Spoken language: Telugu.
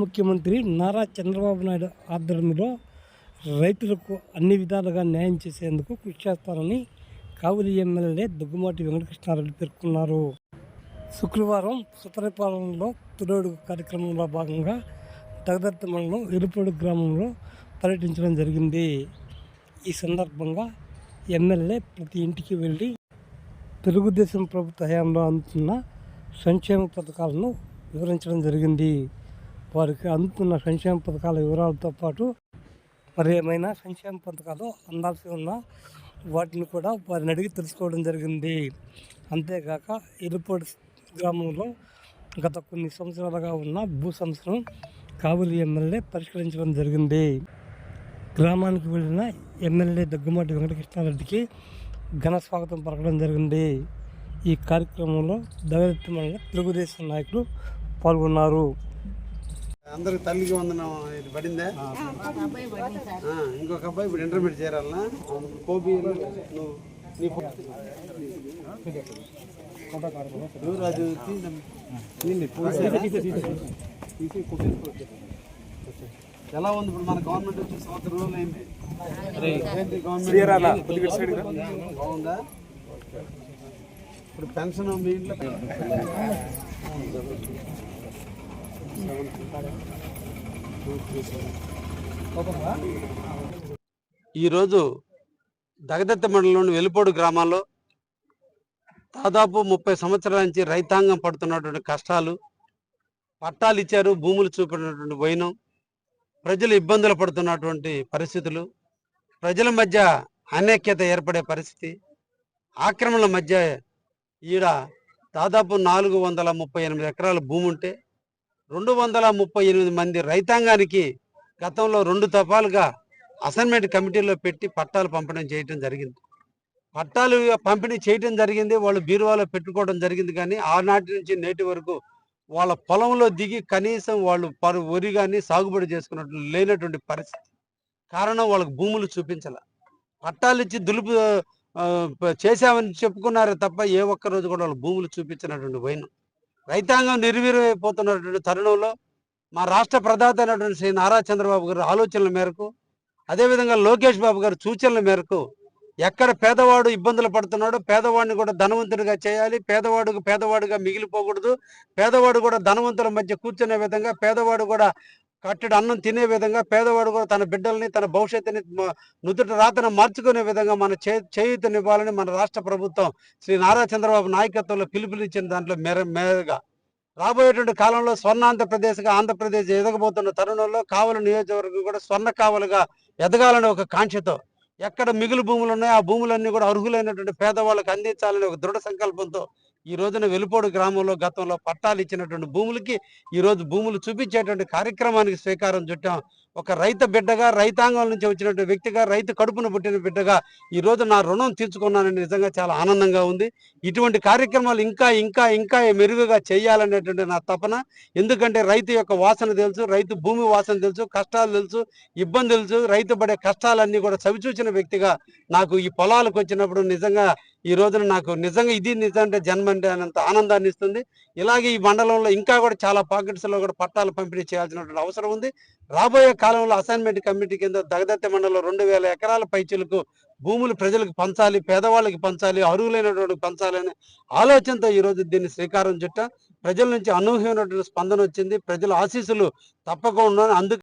ముఖ్యమంత్రి నారా చంద్రబాబు నాయుడు ఆధ్వర్యంలో రైతులకు అన్ని విధాలుగా న్యాయం చేసేందుకు కృషి చేస్తారని కావలి ఎమ్మెల్యే దుగ్గుమాటి వెంకటకృష్ణారెడ్డి పేర్కొన్నారు. శుక్రవారం సుతరిపాలెంలో తుడోడు కార్యక్రమంలో భాగంగా దగదత్త మండలం ఎరుపడు గ్రామంలో పర్యటించడం జరిగింది. ఈ సందర్భంగా ఎమ్మెల్యే ప్రతి ఇంటికి వెళ్ళి తెలుగుదేశం ప్రభుత్వ హయాంలో అందుతున్న సంక్షేమ పథకాలను వివరించడం జరిగింది. వారికి అందుతున్న సంక్షేమ పథకాల వివరాలతో పాటు మరి ఏమైనా సంక్షేమ పథకాలు అందాల్సి ఉన్న వాటిని కూడా వారిని అడిగి తెలుసుకోవడం జరిగింది. అంతేకాక ఇరుపడి గ్రామంలో గత కొన్ని సంవత్సరాలుగా ఉన్న భూ సమస్యను కావలి ఎమ్మెల్యే పరిష్కరించడం జరిగింది. గ్రామానికి వెళ్ళిన ఎమ్మెల్యే దగ్గుమాటి వెంకటకృష్ణారెడ్డికి ఘన స్వాగతం పలకడం జరిగింది. ఈ కార్యక్రమంలో దగరెత్తి తెలుగుదేశం నాయకులు పాల్గొన్నారు. అందరికి తల్లికి వందనం ఇది పడిందే? ఇంకొక అబ్బాయి ఇప్పుడు ఇంటర్మీడియట్ చేరాలనా? కోపి నువ్వు రాజు? ఎలా? ఉంది ఇప్పుడు మన గవర్నమెంట్ వచ్చి సంవత్సరం రోజులు అయింది ఏంటి గవర్నమెంట్ బాగుందా? ఇప్పుడు పెన్షన్ మీ ఇంట్లో ఈరోజు దగదత్త మండలంలోని వెలుపోడు గ్రామాల్లో దాదాపు ముప్పై సంవత్సరాల నుంచి రైతాంగం పడుతున్నటువంటి కష్టాలు పట్టాలు ఇచ్చారు భూములు చూపినటువంటి వైనం ప్రజలు ఇబ్బందులు పడుతున్నటువంటి పరిస్థితులు ప్రజల మధ్య అనేక్యత ఏర్పడే పరిస్థితి ఆక్రమణల మధ్య ఈడ దాదాపు నాలుగు వందల ముప్పై ఎనిమిది ఎకరాల భూమి ఉంటే రెండు వందల ముప్పై ఎనిమిది మంది రైతాంగానికి గతంలో రెండు తపాలుగా అసైన్మెంట్ కమిటీలో పెట్టి పట్టాలు పంపడం చేయటం జరిగింది. పట్టాలు పంపిణీ చేయటం జరిగింది వాళ్ళు బీరువాలో పెట్టుకోవడం జరిగింది కానీ ఆనాటి నుంచి నేటి వరకు వాళ్ళ పొలంలో దిగి కనీసం వాళ్ళు పరు వరి కానీ సాగుబడి చేసుకున్నట్టు లేనటువంటి పరిస్థితి. కారణం వాళ్ళకి భూములు చూపించాల. పట్టాలు ఇచ్చి దులుపు చేశామని చెప్పుకున్నారే తప్ప ఏ ఒక్క రోజు కూడా వాళ్ళు భూములు చూపించినటువంటి వైనం. రైతాంగం నిర్వీర్యమైపోతున్నటువంటి తరుణంలో మా రాష్ట్ర ప్రధాత అయినటువంటి శ్రీ నారా చంద్రబాబు గారు ఆలోచనల మేరకు అదేవిధంగా లోకేష్ బాబు గారు సూచనల మేరకు ఎక్కడ పేదవాడు ఇబ్బందులు పడుతున్నాడో పేదవాడిని కూడా ధనవంతుడిగా చేయాలి. పేదవాడుకు పేదవాడుగా మిగిలిపోకూడదు. పేదవాడు కూడా ధనవంతుల మధ్య కూర్చునే విధంగా పేదవాడు కూడా కట్టడి అన్నం తినే విధంగా పేదవాడు కూడా తన బిడ్డల్ని తన భవిష్యత్తుని నుదుట రాతను మార్చుకునే విధంగా మన చే చేయూతనివ్వాలని మన రాష్ట్ర ప్రభుత్వం శ్రీ నారా చంద్రబాబు నాయకత్వంలో పిలుపునిచ్చిన దాంట్లో మేర మేరగా. రాబోయేటువంటి కాలంలో స్వర్ణాంధ్రప్రదేశ్గా ఆంధ్రప్రదేశ్ ఎదగబోతున్న తరుణంలో కావలి నియోజకవర్గం కూడా స్వర్ణ కావలుగా ఎదగాలని ఒక కాంక్షతో ఎక్కడ మిగులు భూములు ఉన్నాయో ఆ భూములన్నీ కూడా అర్హులైనటువంటి పేదవాళ్ళకి అందించాలని ఒక దృఢ సంకల్పంతో ఈ రోజున వెలుపోడు గ్రామంలో గతంలో పట్టాలు ఇచ్చినటువంటి భూములకి ఈరోజు భూములు చూపించేటువంటి కార్యక్రమానికి శ్రీకారం చుట్టాం. ఒక రైతు బిడ్డగా రైతాంగం నుంచి వచ్చినటువంటి వ్యక్తిగా రైతు కడుపున పుట్టిన బిడ్డగా ఈ రోజు నా రుణం తీర్చుకున్నానని నిజంగా చాలా ఆనందంగా ఉంది. ఇటువంటి కార్యక్రమాలు ఇంకా ఇంకా ఇంకా మెరుగుగా చేయాలనేటువంటి నా తపన. ఎందుకంటే రైతు యొక్క వాసన తెలుసు రైతు భూమి వాసన తెలుసు కష్టాలు తెలుసు ఇబ్బందులు తెలుసు రైతు పడే కష్టాలన్నీ కూడా చవిచూచిన వ్యక్తిగా నాకు ఈ పొలాలకు వచ్చినప్పుడు నిజంగా ఈ రోజున నాకు నిజంగా ఇది నిజంగా జన్మ అంటే అనంత ఆనందాన్ని ఇస్తుంది. ఇలాగే ఈ మండలంలో ఇంకా కూడా చాలా పాకెట్స్లో కూడా పట్టాలు పంపిణీ చేయాల్సినటువంటి అవసరం ఉంది. రాబోయే కాలంలో అసైన్మెంట్ కమిటీ కింద దగదత్త మండలంలో రెండు వేల ఎకరాల పైచులకు భూములు ప్రజలకు పంచాలి పేదవాళ్ళకి పంచాలి అర్హులైనటువంటి పంచాలి ఆలోచనతో ఈ రోజు దీన్ని శ్రీకారం చుట్ట ప్రజల నుంచి అనూహ్యమైనటువంటి స్పందన వచ్చింది. ప్రజల ఆశీస్సులు తప్పకుండా అందుకు